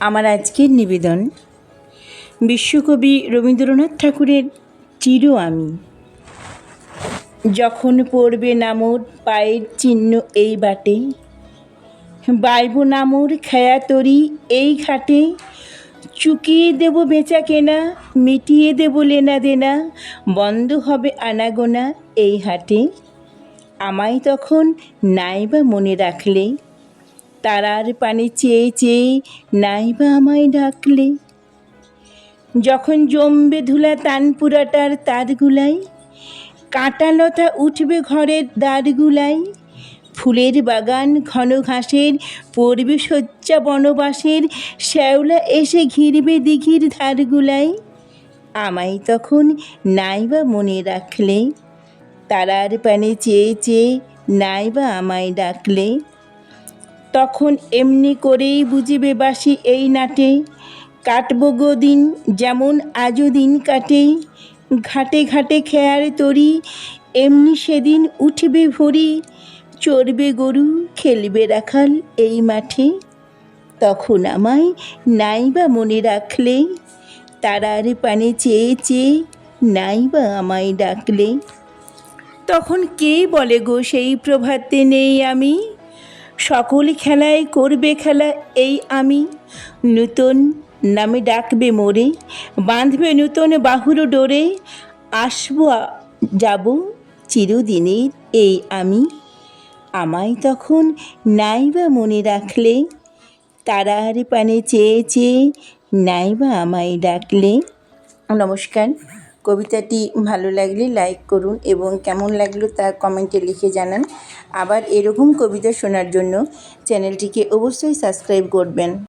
আমার আজকের নিবেদন বিশ্বকবি রবীন্দ্রনাথ ঠাকুরের চির আমি। যখন পড়বে নামর পায়ের চিহ্ন এই বাটে, বাইব নামর খেয়া তরি এই ঘাটে, চুকিয়ে দেব বেচা কেনা, মিটিয়ে দেব লেনা দেনা, বন্ধ হবে আনাগোনা এই হাটে। আমায় তখন নাইবা মনে রাখলে তারার পানে চেয়ে চেয়ে নাইবা আমায় ডাকলে। যখন জমবে ধুলা তানপুরাটার তারগুলাই, কাঁটালতা উঠবে ঘরের দ্বারগুলাই, ফুলের বাগান ঘন ঘাসের পড়বে শয্যা বনবাসের, শ্যাওলা এসে ঘিরবে দিঘির ধারগুলাই, আমায় তখন নাইবা মনে রাখলে। তারার পানে চেয়ে চেয়ে নাইবা আমায় ডাকলে। তখন এমনি করেই বুঝিবে বাসি এই নাটে। কাটব গো দিন, যেমন আজও দিন কাটে। ঘাটে ঘাটে খেয়ার তরি, এমনি সেদিন উঠবে ভরি। চড়বে গরু, খেলবে রাখাল এই মাঠে। তখন আমায় নাইবা মনে রাখলে, তারার পানে চেয়ে চেয়ে নাইবা আমায় ডাকলে। তখন কে বলে গো সেই প্রভাতে নেই আমি? সকল খেলায় করবে খেলা এই আমি। নূতন নামে ডাকবে মোরে, বাঁধবে নূতন বাহুর ডোরে। আসব যাব চিরদিনের এই আমি। আমায় তখন নাইবা মনে রাখলে, তারার পানে চেয়ে চেয়ে নাইবা আমায় ডাকলে। নমস্কার। কবিতাটি ভালো লাগলে লাইক করুন এবং কেমন লাগল তা কমেন্টে লিখে জানান। আবার এরকম কবিতা শোনার জন্য চ্যানেলটিকে অবশ্যই সাবস্ক্রাইব করবেন।